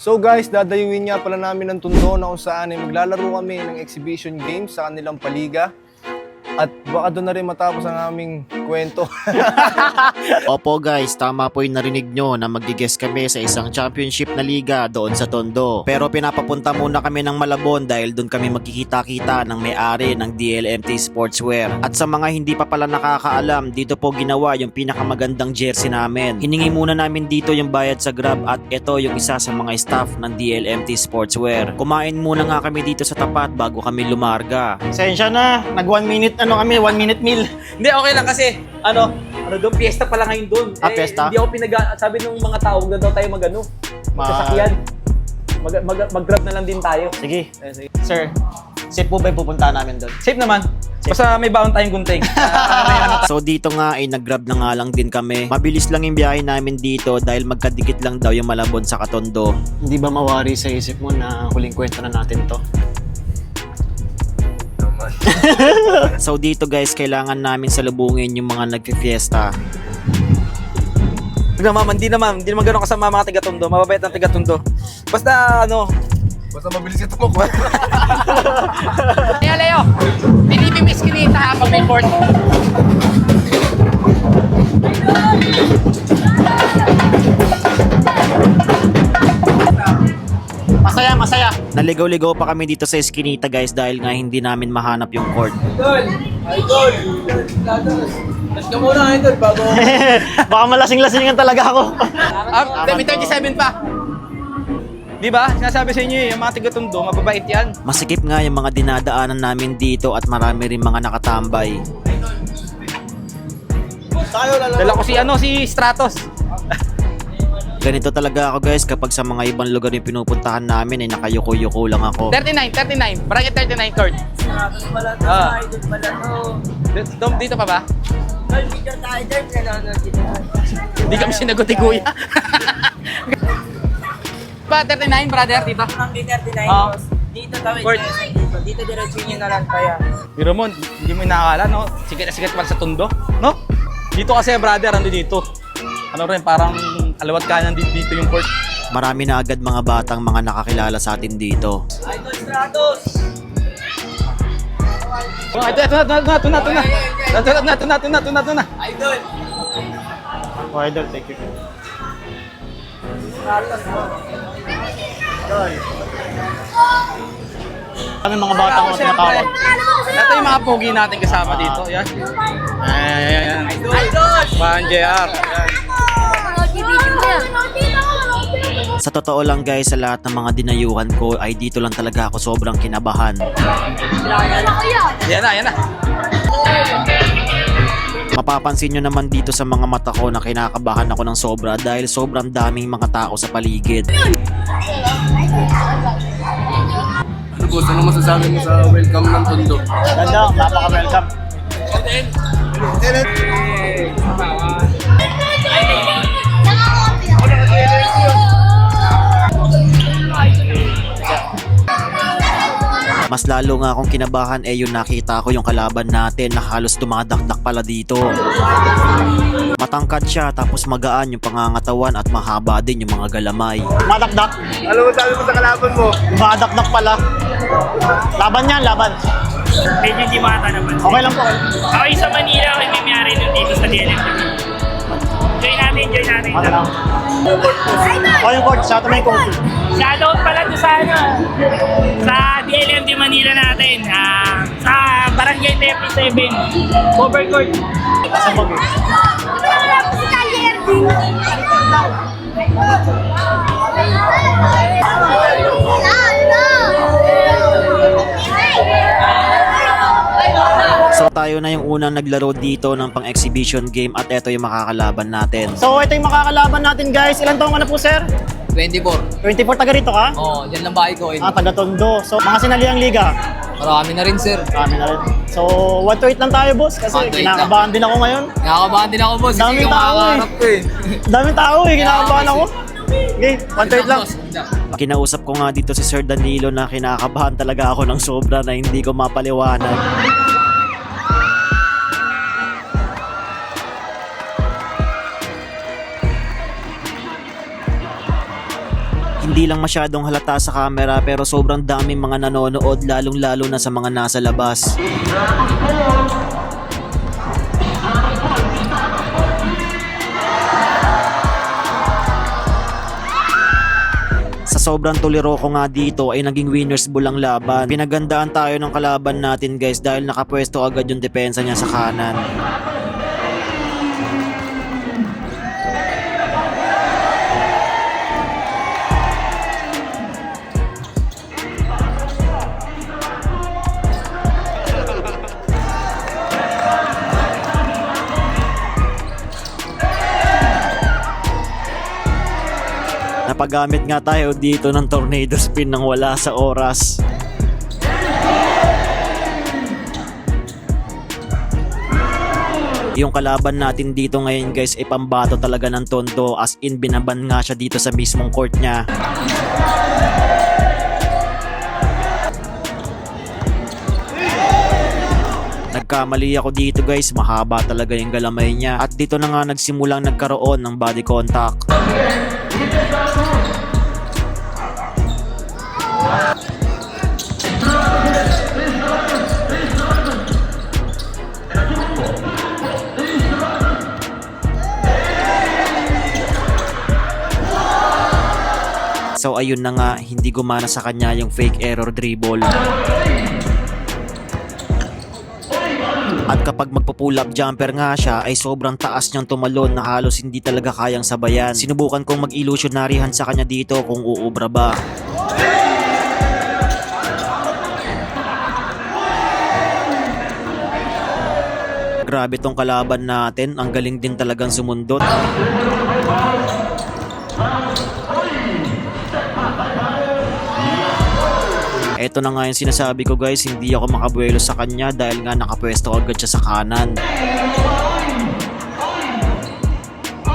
So guys, dadayuin nga pala namin ng Tondo na kung saan ay maglalaro kami ng exhibition games sa kanilang paliga. At baka doon na rin matapos ang aming kwento. Opo guys, tama po yung narinig nyo na magigest kami sa isang championship na liga doon sa Tondo. Pero pinapapunta muna kami ng Malabon dahil doon kami magkikita-kita ng may-ari ng DLMT Sportswear. At sa mga hindi pa pala nakakaalam, dito po ginawa yung pinakamagandang jersey namin. Hiningi muna namin dito yung bayad sa Grab at ito yung isa sa mga staff ng DLMT Sportswear. Kumain muna nga kami dito sa tapat bago kami lumarga. Sensya na, nag one minute ano kami, one minute meal. Hindi, okay lang kasi, ano, ano doon, piyesta pala ngayon doon. Ah, piyesta? Hindi ako pinag sabi nung mga tao, huwag na daw tayo magano. Magsasakyan. Mag, mag, mag-grab na lang din tayo. Sige, Eh, sige. sir, safe po ba yung pupuntahan namin doon? Safe naman. Basta may baon tayong gunting. So dito nga ay nag-grab na nga lang din kami. Mabilis lang yung biyahe namin dito dahil magkadikit lang daw yung Malabon sa Katondo. Hindi ba mawari sa isip mo na huling kwento na natin to? So dito guys, kailangan namin salubungin yung mga nagfi-fiesta. Hindi naman, hindi naman, hindi naman ganun kasama mga taga-tundo. Mababait ang taga-tundo. Basta, ano, Basta mabilis ka tumakbo. Leo, Leo, pinipim iskinita habang may court. Naligaw-ligaw pa kami dito sa Eskinita guys dahil nga hindi namin mahanap yung court. Baka malasing-lasingan talaga ako. Ah, may 37 pa. di ba? Sinasabi sa inyo eh, yung mga taga-tundo, mababait yan. Masikip nga yung mga dinadaanan namin dito at marami rin mga nakatambay. Dala ko si, ano, si Stratos. Ganito talaga ako guys kapag sa mga ibang lugar yung pinupuntahan namin ay nakayuko-yuko lang ako. 39, 39. Bracket 39 court. Ah. Dito, dito pa ba? Hindi kami sinagot ni Kuya. Ba, 39, brother, di ba? Hanggang 39 Ah. boss. Dito Court. tayo sa dito. Dito diretso nyo na lang kaya. Pero mo, hindi mo inaakala, no? Sikat na sikat pala sa tundo, no? Dito kasi, brother, ano dito? Ano rin, parang alawat kanan dito, dito yung court. Marami na agad mga batang mga nakakilala sa atin dito. Idol Stratos! Oh, ito, ito na, ito na, ito na, ito na. Ito na, ito na, ito na, ito na, ito na, ito na. Idol! Oh, idol, thank you. Kami mga bata ko tinatawag. Ito yung mga pogi natin kasama dito. Yan. Ayan, ayan, ayan. Idol! Pan JR. Ayan. Sa totoo lang guys, sa lahat ng mga dinayuhan ko ay dito lang talaga ako sobrang kinabahan. Yan na, yan na. Mapapansin nyo naman dito sa mga mata ko na kinakabahan ako ng sobra dahil sobrang daming mga tao sa paligid. ano boss, ano masasabi mo sa welcome ng Tondo? Ganda, napaka-welcome. Mas lalo nga akong kinabahan eh yung nakita ko yung kalaban natin na halos dumadakdak pala dito. Matangkad siya tapos magaan yung pangangatawan at mahaba din yung mga galamay. Madakdak. Ano masabi mo sa kalaban mo? Madakdak pala. Laban yan, laban. Medyo hindi mata naman. Okay lang po. Ako yung sa Manila, ako yung may mayari nun dito sa DLM. Join natin. Okay lang. Oh, yung court, sa ato may court. Shoutout pala to sa ano, sa DLM di Manila natin. ah, sa Barangay 37, cover court. Sa bag eh. So tayo na yung unang naglaro dito ng pang-exhibition game at eto yung makakalaban natin. So, ito yung makakalaban natin guys. Ilan taong ka na po, sir? 24. 24 taga rito ka? Oh, yan lang bahay ko. Ah, taga Tondo. So, mga sinaliang liga. Marami na rin sir. Marami na rin. So, 1 to 8 lang tayo, boss. Kasi 1 to 8 kinakabahan din ako ngayon. Nakakabahan din ako boss. Daming tao eh. ko eh. Daming tao eh, kinakabahan ako. Okay, 1 to 8 lang. Kinausap ko nga dito si Sir Danilo na kinakabahan talaga ako ng sobra na hindi ko mapaliwanag. Hindi lang masyadong halata sa camera pero sobrang daming mga nanonood lalong lalo na sa mga nasa labas. Sa sobrang tuliro ko nga dito ay naging winners bull ang laban. Pinagandaan tayo ng kalaban natin guys dahil nakapwesto agad yung depensa niya sa kanan. Napagamit nga tayo dito ng tornado spin nang wala sa oras. Yung kalaban natin dito ngayon guys ay pambato talaga ng tondo as in binaban nga siya dito sa mismong court niya. Nagkamali ako dito guys, mahaba talaga yung galamay niya at dito na nga nagsimulang nagkaroon ng body contact. So ayun na nga, hindi gumana sa kanya yung fake error dribble. At kapag magpo-pull up jumper nga siya ay sobrang taas niyang tumalon na halos hindi talaga kayang sabayan. Sinubukan kong mag-illusionary hand sa kanya dito kung uubra ba. Grabe tong kalaban natin, ang galing din talagang sumundot. Eto na nga yung sinasabi ko guys, hindi ako makabuelo sa kanya dahil nga nakapwesto agad siya sa kanan.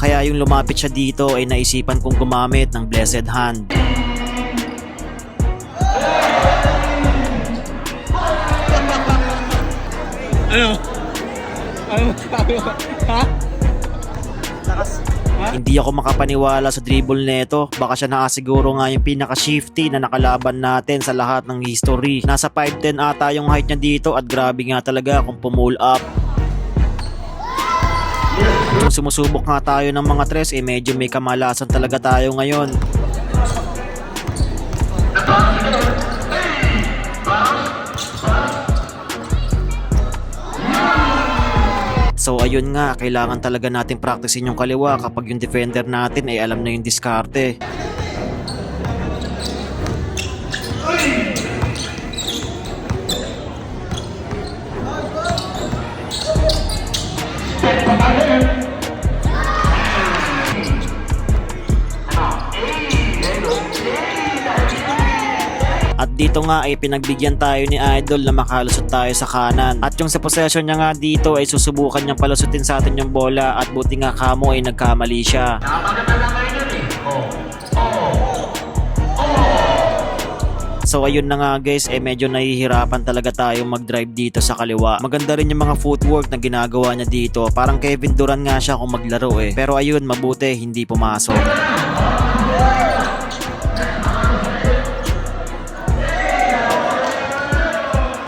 Kaya yung lumapit siya dito ay naisipan kong gumamit ng blessed hand. Hindi ako makapaniwala sa dribble neto. Baka siya nakasiguro nga yung pinaka-shifty na nakalaban natin sa lahat ng history. Nasa 5'10 ata yung height niya dito at grabe nga talaga kung pumull up. Kung sumusubok nga tayo ng mga tres, eh medyo may kamalasan talaga tayo ngayon. So ayun nga, kailangan talaga natin practicein yung kaliwa kapag yung defender natin ay alam na yung diskarte. Dito nga ay pinagbigyan tayo ni Idol na makalusot tayo sa kanan. At yung sa possession niya nga dito ay susubukan niyang palusutin sa atin yung bola at buti nga kamo ay nagkamali siya. So ayun na nga guys, eh medyo nahihirapan talaga tayo mag-drive dito sa kaliwa. Maganda rin yung mga footwork na ginagawa niya dito. Parang Kevin Durant nga siya kung maglaro eh. Pero ayun, mabuti hindi pumasok.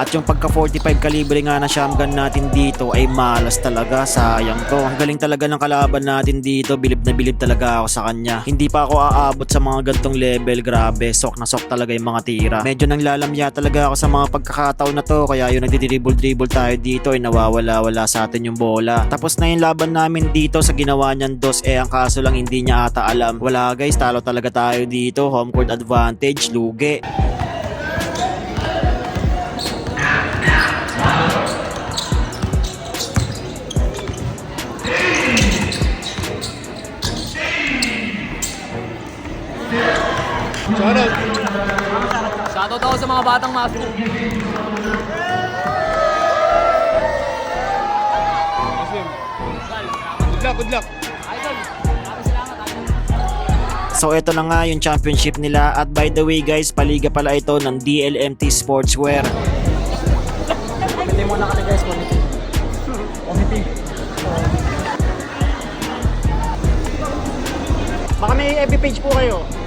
At yung pagka 45 kalibre nga na shotgun natin dito ay malas talaga, sayang to. Ang galing talaga ng kalaban natin dito, bilib na bilib talaga ako sa kanya. Hindi pa ako aabot sa mga gantong level, grabe, sok na sok talaga yung mga tira. Medyo nang lalamya talaga ako sa mga pagkakataon na to, kaya yung nagdi-dribble-dribble tayo dito ay nawawala-wala sa atin yung bola. Tapos na yung laban namin dito sa ginawa niyan dos, eh ang kaso lang hindi niya ata alam. Wala guys, talo talaga tayo dito, home court advantage, lugi. Shoutout ako sa mga batang master. So ito na nga yung championship nila at by the way guys, paliga pala ito ng DLMT Sportswear. Baka may FB page po kayo.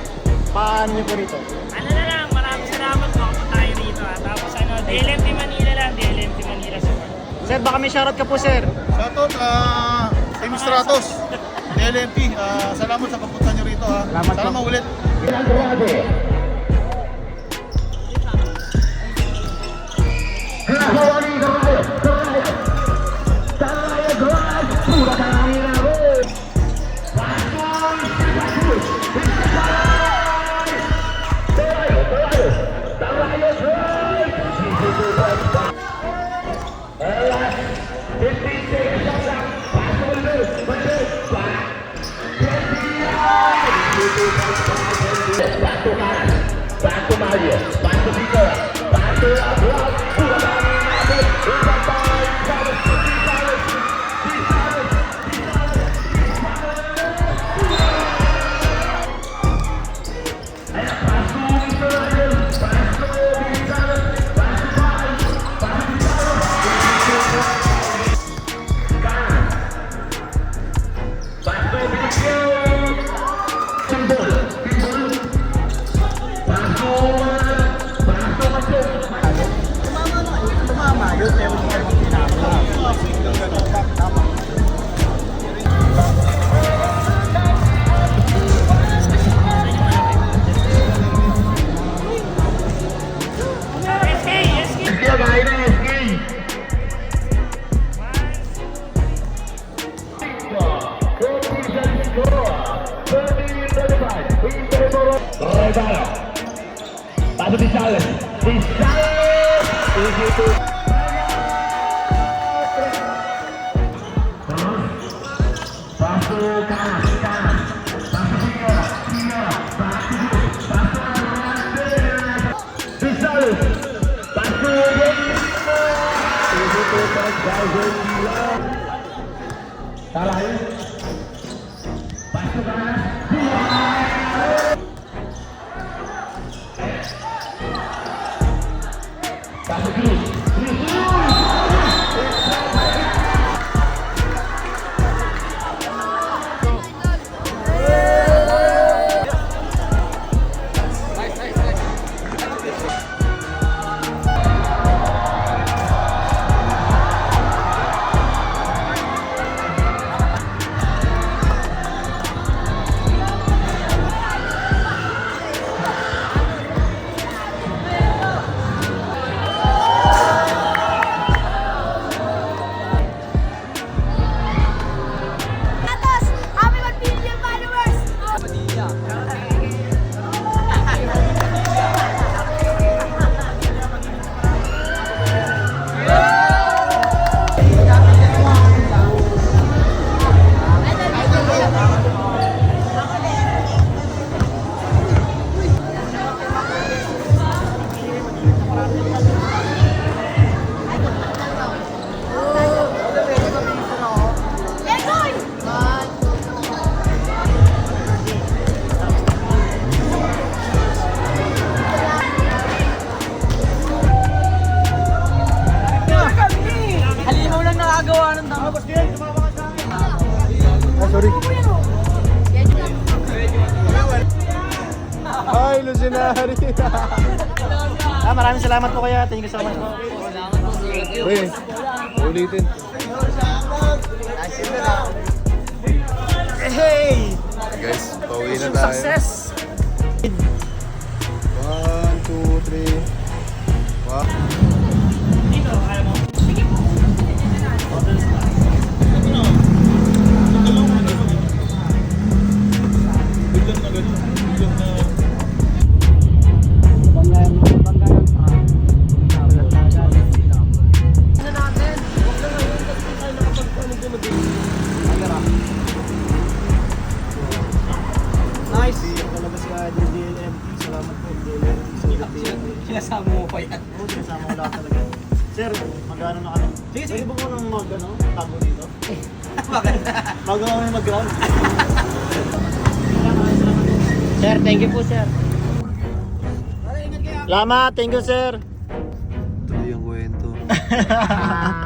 Paano niyo po rito? Ano na lang, maraming salamat po kung tayo rito. ah. Tapos ano, DLMT Manila lang, DLMT Manila support. Sir, baka may shoutout ka po, sir. Shoutout, ah, Team Stratos, LMP, ah, salamat sa papunta nyo rito ha. Salamat Sana po. maulit. SK, salah Patut disalah Disalah Begitu Masuk kalah Kalah Kalah Kalah Masuk Ah, maraming salamat po kaya. Thank you so much po. Uy, ulitin. Hey! Guys, pauwi na tayo. Success! Sinasama mo sinasama ko lahat talaga. Sir, magano na kami? Sige, sige, huwag mo nang mag, ano, tago dito. Bakit? Bago kami mag-ground. sir, thank you po, sir. Salamat, thank you, sir. Tuloy ang kwento.